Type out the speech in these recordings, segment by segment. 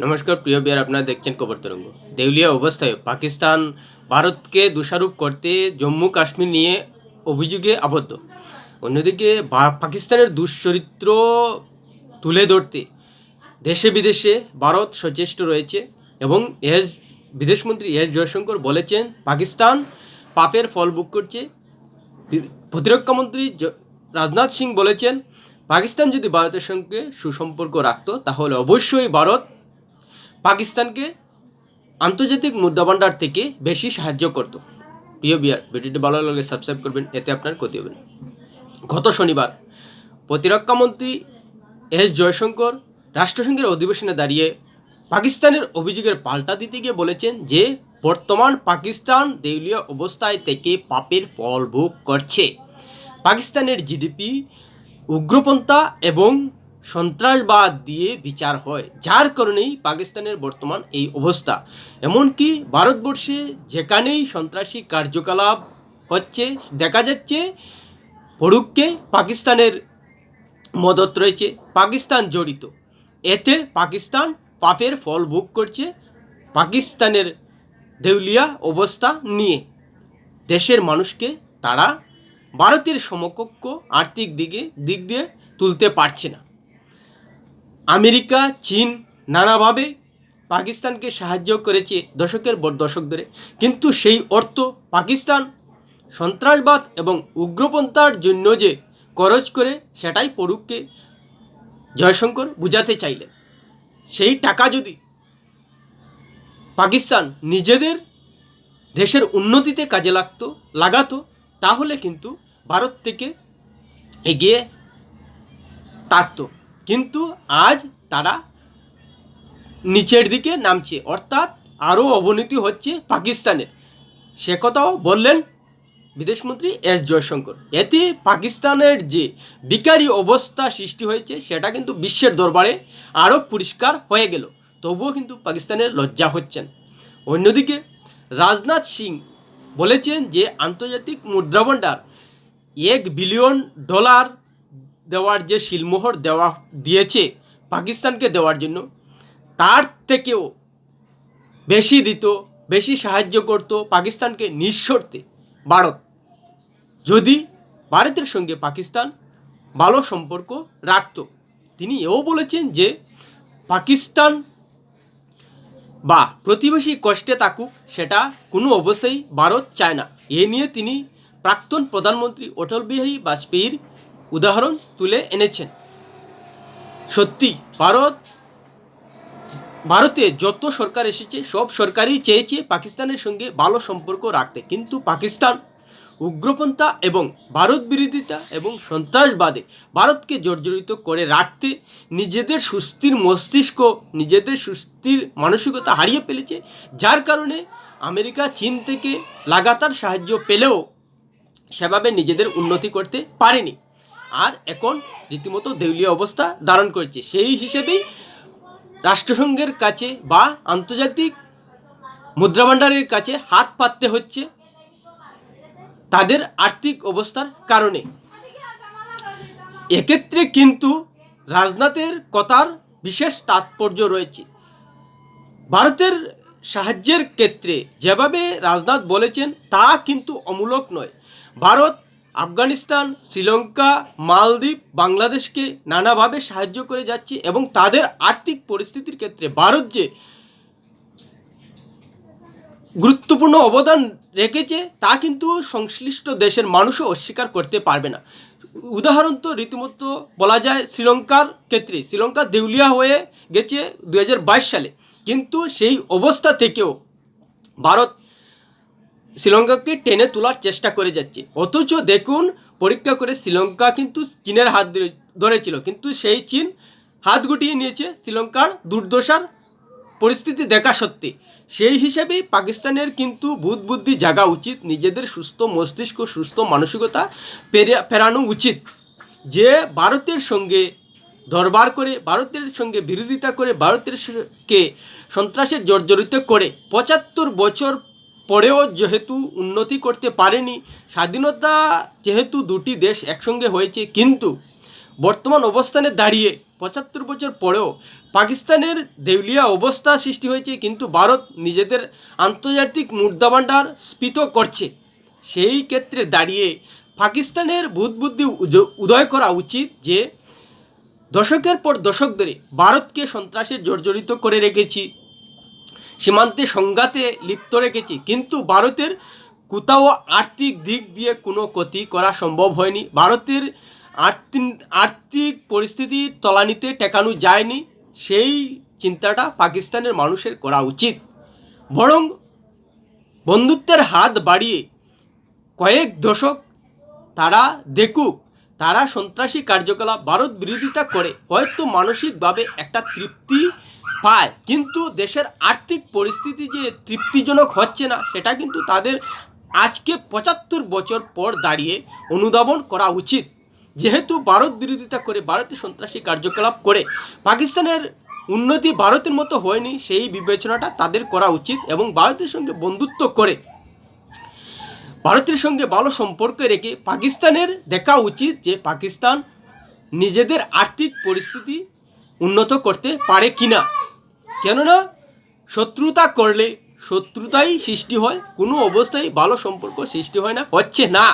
নমস্কার, প্রিয় বিয়ার, আপনারা দেখছেন খবর তরঙ্গ। দেউলিয়া অবস্থায় পাকিস্তান ভারতকে দোষারোপ করতে জম্মু কাশ্মীর নিয়ে অভিযোগে আবদ্ধ। অন্যদিকে পাকিস্তানের দুশ্চরিত্র তুলে ধরতে দেশে বিদেশে ভারত সচেষ্ট রয়েছে এবং এস বিদেশমন্ত্রী এস জয়শঙ্কর বলেছেন, পাকিস্তান পাপের ফল ভোগ করছে। বি- প্রতিরক্ষামন্ত্রী রাজনাথ সিং বলেছেন, পাকিস্তান যদি ভারতের সঙ্গে সুসম্পর্ক রাখত, তাহলে অবশ্যই ভারত পাকিস্তানকে আন্তর্জাতিক মুদ্রা ভান্ডার থেকে বেশি সাহায্য করত। প্রিয় বিয়ার ভিডিওটি ভালো লাগলে সাবস্ক্রাইব করবেন, এতে আপনার ক্ষতি হবে গত শনিবার প্রতিরক্ষামন্ত্রী এস জয়শঙ্কর রাষ্ট্রসংঘের অধিবেশনে দাঁড়িয়ে পাকিস্তানের অভিযোগের পাল্টা দিতে গিয়ে বলেছেন যে, বর্তমান পাকিস্তান দেউলিয়া অবস্থায় থেকে পাপের ফল ভোগ করছে। পাকিস্তানের জিডিপি উগ্রপন্থা এবং সন্ত্রাসবাদ দিয়ে বিচার হয়, যার কারণেই পাকিস্তানের বর্তমান এই অবস্থা। এমনকি ভারতবর্ষে যেখানেই সন্ত্রাসী কার্যকলাপ হচ্ছে, দেখা যাচ্ছে ফরুককে পাকিস্তানের মদত রয়েছে, পাকিস্তান জড়িত। এতে পাকিস্তান পাপের ফল ভোগ করছে পাকিস্তানের দেউলিয়া অবস্থা নিয়ে। দেশের মানুষকে তারা ভারতের সমকক্ষ আর্থিক দিকে, দিক দিয়ে তুলতে পারছে না। আমেরিকা, চীন নানাভাবে পাকিস্তানকে সাহায্য করেছে দশকের পর দশক ধরে। কিন্তু সেই অর্থ পাকিস্তান, সন্ত্রাসবাদ এবং উগ্রপন্থার জন্য যে খরচ করে, সেটাই পড়ুককে জয়শঙ্কর বুঝাতে চাইলেন। সেই টাকা যদি পাকিস্তান নিজেদের দেশের উন্নতিতে কাজে লাগতো, লাগাতো, তাহলে কিন্তু ভারত থেকে এগিয়ে থাকতো। কিন্তু আজ তারা নিচের দিকে নামছে। অর্থাৎ আরও অবনতি হচ্ছে পাকিস্তানের সে কথাও বললেন বিদেশমন্ত্রী এস জয়শঙ্কর। এতে পাকিস্তানের যে বিকারী অবস্থা সৃষ্টি হয়েছে, সেটা কিন্তু বিশ্বের দরবারে আরও পরিষ্কার হয়ে গেল। তবুও কিন্তু পাকিস্তানের লজ্জা হচ্ছেন। অন্যদিকে রাজনাথ সিং বলেছেন যে, আন্তর্জাতিক মুদ্রা ভাণ্ডার এক বিলিয়ন ডলার দেওয়ার যে শিলমোহর দেওয়া দিয়েছে পাকিস্তানকে দেওয়ার জন্য, তার থেকেও বেশি দিত, বেশি সাহায্য করত পাকিস্তানকে নিঃশর্তে ভারত। যদি ভারতের সঙ্গে পাকিস্তান ভালো সম্পর্ক রাখত। তিনি এও বলেছেন যে, পাকিস্তান বা প্রতিবেশী কষ্টে থাকুক, সেটা কোনো অবস্থায় ভারত চায় না। এ নিয়ে তিনি প্রাক্তন প্রধানমন্ত্রী অটল বিহারী বাজপেয়ীর উদাহরণ তুলে এনেছেন। সত্যি, ভারত, ভারতে যত সরকার এসেছে, সব সরকারই চেয়েছে পাকিস্তানের সঙ্গে ভালো সম্পর্ক রাখতে। কিন্তু পাকিস্তান, উগ্রপন্থা এবং ভারত বিরোধিতা এবং সন্ত্রাসবাদে ভারতকে জর্জরিত করে রাখতে নিজেদের সুস্থির মস্তিষ্ক, নিজেদের সুস্থির মানসিকতা হারিয়ে ফেলেছে, যার কারণে আমেরিকা, চীন থেকে লাগাতার সাহায্য পেলেও সেভাবে নিজেদের উন্নতি করতে পারেনি। আর এখন রীতিমতো দেউলিয়া অবস্থা ধারণ করেছে। সেই হিসেবেই রাষ্ট্রসংঘের কাছে বা আন্তর্জাতিক মুদ্রাভাণ্ডারের কাছে হাত পাততে হচ্ছে তাদের আর্থিক অবস্থার কারণে। এক্ষেত্রে কিন্তু রাজনাথের কথার বিশেষ তাৎপর্য রয়েছে। ভারতের সাহায্যের ক্ষেত্রে যেভাবে রাজনাথ বলেছেন, তা কিন্তু অমূলক নয়। ভারত আফগানিস্তান, শ্রীলঙ্কা, মালদ্বীপ বাংলাদেশকে নানাভাবে সাহায্য করে যাচ্ছে এবং তাদের আর্থিক পরিস্থিতির ক্ষেত্রে ভারত যে গুরুত্বপূর্ণ অবদান রেখেছে, তা কিন্তু সংশ্লিষ্ট দেশের মানুষও অস্বীকার করতে পারবে না। উদাহরণ তো রীতিমতো বলা যায় শ্রীলঙ্কার ক্ষেত্রে। শ্রীলঙ্কা দেউলিয়া হয়ে গেছে দু হাজার বাইশ সালে। কিন্তু সেই অবস্থা থেকেও ভারত শ্রীলঙ্কাকে টেনে তোলার চেষ্টা করে যাচ্ছে। অথচ দেখুন, পরীক্ষা করে শ্রীলঙ্কা কিন্তু চীনের হাত ধরে- ধরেছিল। কিন্তু সেই চীন হাত গুটিয়ে নিয়েছে শ্রীলঙ্কার দুর্দশার পরিস্থিতি দেখা সত্ত্বে সেই হিসাবেই পাকিস্তানের কিন্তু বুধ বুদ্ধি জাগা উচিত। নিজেদের সুস্থ মস্তিষ্ক, সুস্থ মানসিকতা ফেরানো উচিত। যে ভারতের সঙ্গে দরবার করে, ভারতের সঙ্গে বিরোধিতা করে, ভারতের কে সন্ত্রাসের জর্জরিত করে, পঁচাত্তর বছর পরেও যেহেতু উন্নতি করতে পারেনি, স্বাধীনতা যেহেতু দুটি দেশ একসঙ্গে হয়েছে, কিন্তু বর্তমান অবস্থানে দাঁড়িয়ে পঁচাত্তর বছর পরেও পাকিস্তানের দেউলিয়া অবস্থা সৃষ্টি হয়েছে, কিন্তু ভারত নিজেদের আন্তর্জাতিক মুদ্রাভাণ্ডার স্ফীত করছে। সেই ক্ষেত্রে দাঁড়িয়ে পাকিস্তানের বুদ্ধি উদয় করা উচিত যে, দশকের পর দশক ধরে ভারতকে সন্ত্রাসের জর্জরিত করে রেখেছি। সীমান্তে সংঘাতে লিপ্ত রেখেছি। কিন্তু ভারতের কোথাও আর্থিক দিক দিয়ে কোনো ক্ষতি করা সম্ভব হয়নি। ভারতের আর্থিক পরিস্থিতি তলানিতে টেকানো যায়নি। সেই চিন্তাটা পাকিস্তানের মানুষের করা উচিত। বরং বন্ধুত্বের হাত বাড়িয়ে কয়েক দশক তারা দেখুক, তারা সন্ত্রাসী কার্যকলাপ ভারত বিরোধিতা করে, হয়তো মানসিকভাবে একটা তৃপ্তি পায় কিন্তু দেশের আর্থিক পরিস্থিতি যে তৃপ্তিজনক হচ্ছে না, সেটা কিন্তু তাদের আজকে পঁচাত্তর বছর পর দাঁড়িয়ে অনুধাবন করা উচিত। যেহেতু ভারত বিরোধিতা করে ভারতের সন্ত্রাসী কার্যকলাপ করে, পাকিস্তানের উন্নতি ভারতের মতো হয়নি, সেই বিবেচনাটা তাদের করা উচিত এবং ভারতের সঙ্গে বন্ধুত্ব করে, ভারতের সঙ্গে ভালো সম্পর্ক রেখে পাকিস্তানের দেখা উচিত যে পাকিস্তান নিজেদের আর্থিক পরিস্থিতি উন্নত করতে পারে কিনা। কেননা শত্রুতা করলে শত্রুতাই সৃষ্টি হয়, কোনো অবস্থায় ভালো সম্পর্ক সৃষ্টি হয় না, হচ্ছে না।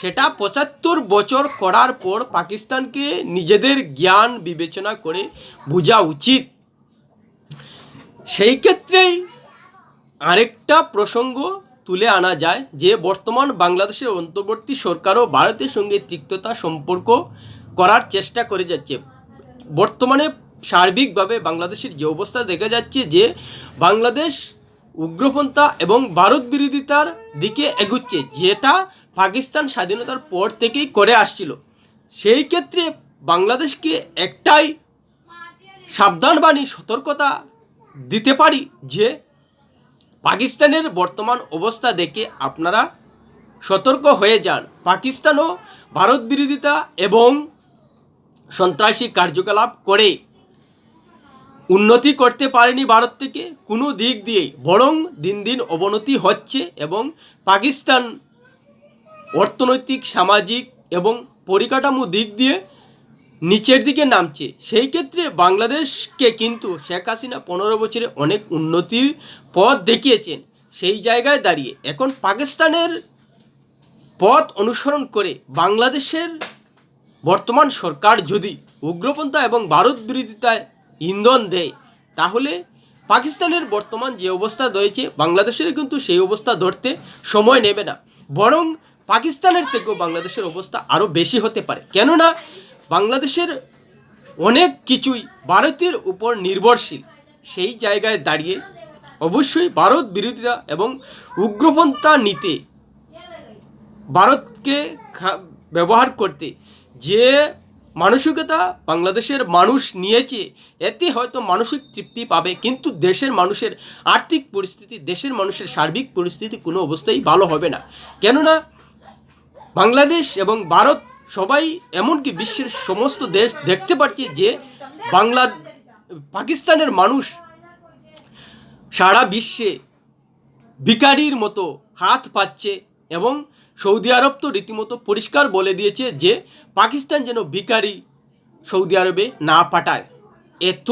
সেটা পঁচাত্তর বছর করার পর পাকিস্তানকে নিজেদের জ্ঞান বিবেচনা করে বোঝা উচিত। সেই ক্ষেত্রেই আরেকটা প্রসঙ্গ তুলে আনা যায় যে বর্তমান বাংলাদেশের অন্তর্বর্তী সরকারও ভারতের সঙ্গে তিক্ততা সম্পর্ক করার চেষ্টা করে যাচ্ছে। বর্তমানে সার্বিকভাবে বাংলাদেশের যে অবস্থা দেখা যাচ্ছে যে বাংলাদেশ উগ্রপন্থা এবং ভারত বিরোধিতার দিকে এগুচ্ছে, যেটা পাকিস্তান স্বাধীনতার পর থেকেই করে আসছিল। সেই ক্ষেত্রে বাংলাদেশকে একটাই সাবধানবাণী সতর্কতা দিতে পারি যে পাকিস্তানের বর্তমান অবস্থা দেখে আপনারা সতর্ক হয়ে যান। পাকিস্তানও ভারত বিরোধিতা এবং সন্ত্রাসী কার্যকলাপ করে উন্নতি করতে পারেনি ভারত থেকে কোনো দিক দিয়েই, বরং দিন দিন অবনতি হচ্ছে এবং পাকিস্তান অর্থনৈতিক, সামাজিক এবং পরিকাঠামো দিক দিয়ে নিচের দিকে নামছে। সেই ক্ষেত্রে বাংলাদেশকে কিন্তু শেখ হাসিনা পনেরো বছরে অনেক উন্নতির পথ দেখিয়েছেন সেই জায়গায় দাঁড়িয়ে। এখন পাকিস্তানের পথ অনুসরণ করে বাংলাদেশের বর্তমান সরকার যদি উগ্রপন্থা এবং ভারত বিরোধিতায় ইন্ধন দেয়। তাহলে পাকিস্তানের বর্তমান যে অবস্থা রয়েছে, বাংলাদেশের কিন্তু সেই অবস্থা ধরতে সময় নেবে না। বরং পাকিস্তানের থেকেও বাংলাদেশের অবস্থা আরও বেশি হতে পারে। কেননা বাংলাদেশের অনেক কিছুই ভারতের উপর নির্ভরশীল। সেই জায়গায় দাঁড়িয়ে অবশ্যই ভারত বিরোধীরা এবং উগ্রপন্থা নিতে ভারতকে ব্যবহার করতে যে মানসিকতা বাংলাদেশের মানুষ নিয়েছে, এতে হয়তো মানসিক তৃপ্তি পাবে, কিন্তু দেশের মানুষের আর্থিক পরিস্থিতি, দেশের মানুষের সার্বিক পরিস্থিতি কোনো অবস্থায় ভালো হবে না। কেননা বাংলাদেশ এবং ভারত সবাই এমনকি বিশ্বের সমস্ত দেশ দেখতে পাচ্ছে যে বাংলা, পাকিস্তানের মানুষ সারা বিশ্বে ভিকারির মতো হাত পাচ্ছে এবং সৌদি আরব তো রীতিমতো পরিষ্কার বলে দিয়েছে যে পাকিস্তান যেন ভিকারি সৌদি আরবে না পাঠায়। এত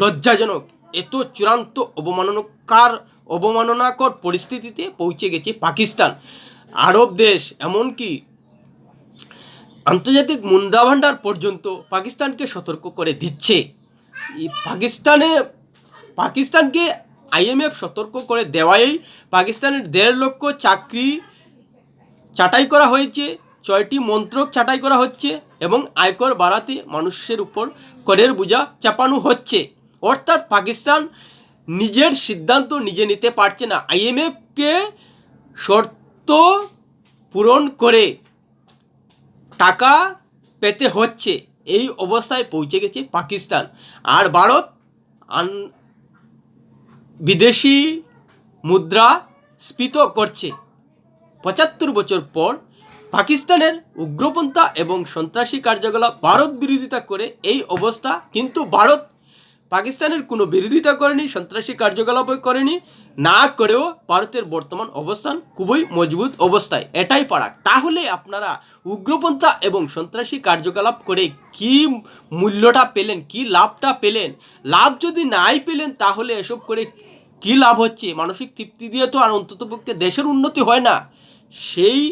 লজ্জাজনক, এত চূড়ান্ত অবমাননাকার, অবমাননাকর পরিস্থিতিতে পৌঁছে গেছে পাকিস্তান। আরব দেশ এমনকি আন্তর্জাতিক মুন্ডা ভান্ডার পর্যন্ত পাকিস্তানকে সতর্ক করে দিচ্ছে। পাকিস্তানে, পাকিস্তানকে আইএমএফ সতর্ক করে দেওয়াই পাকিস্তানের দেড় লক্ষ চাকরি চাটাই করা হয়েছে, ছয়টি মন্ত্রক চাটাই করা হচ্ছে এবং আয়কর বাড়াতে মানুষের উপর করের বোঝা চাপানো হচ্ছে। অর্থাৎ পাকিস্তান নিজের সিদ্ধান্ত নিজে নিতে পারছে না। আইএমএফকে শর্ত পূরণ করে টাকা পেতে হচ্ছে। এই অবস্থায় পৌঁছে গেছে পাকিস্তান। আর ভারত আন বিদেশি মুদ্রা স্ফীত করছে। পঁচাত্তর বছর পর পাকিস্তানের উগ্রপন্থা এবং সন্ত্রাসী কার্যকলাপ ভারত বিরোধিতা করে এই অবস্থা, কিন্তু ভারত পাকিস্তানের কোনো বিরোধিতা করেনি, সন্ত্রাসী কার্যকলাপ করেনি, না করেও ভারতের বর্তমান অবস্থান খুবই মজবুত অবস্থায়। এটাই ফারাক। তাহলে আপনারা উগ্রপন্থা এবং সন্ত্রাসী কার্যকলাপ করে কি মূল্যটা পেলেন, কি লাভটা পেলেন? লাভ যদি নাই পেলেন, তাহলে এসব করে কি লাভ হচ্ছে? মানসিক তৃপ্তি দিয়ে তো আর অন্ততপক্ষে দেশের উন্নতি হয় না। সেই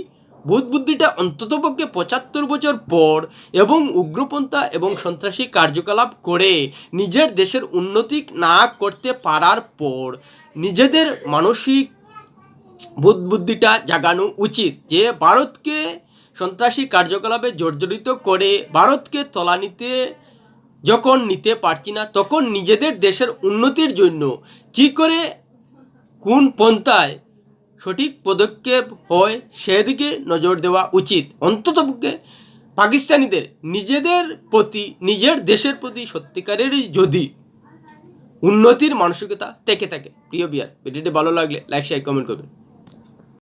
বোধ বুদ্ধিটা অন্ততপক্ষে পঁচাত্তর বছর পর এবং উগ্রপন্থা এবং সন্ত্রাসী কার্যকলাপ করে নিজের দেশের উন্নতি না করতে পারার পর নিজেদের মানসিক বোধ বুদ্ধিটা জাগানো উচিত। যে ভারতকে সন্ত্রাসী কার্যকলাপে জর্জরিত করে ভারতকে তলানিতে যখন নিতে পারছি না, তখন নিজেদের দেশের উন্নতির জন্য কি করে কোন পন্থায় সঠিক পদক্ষেপ হয় সেদিকে নজর দেওয়া উচিত। অন্তত পাকিস্তানিদের নিজেদের প্রতি, নিজের দেশের প্রতি সত্যিকারেরই যদি উন্নতির মানসিকতা থেকে থাকে। প্রিয় বিয়ার ভিডিওটি ভালো লাগলে লাইক শেয়ার কমেন্ট করবেন।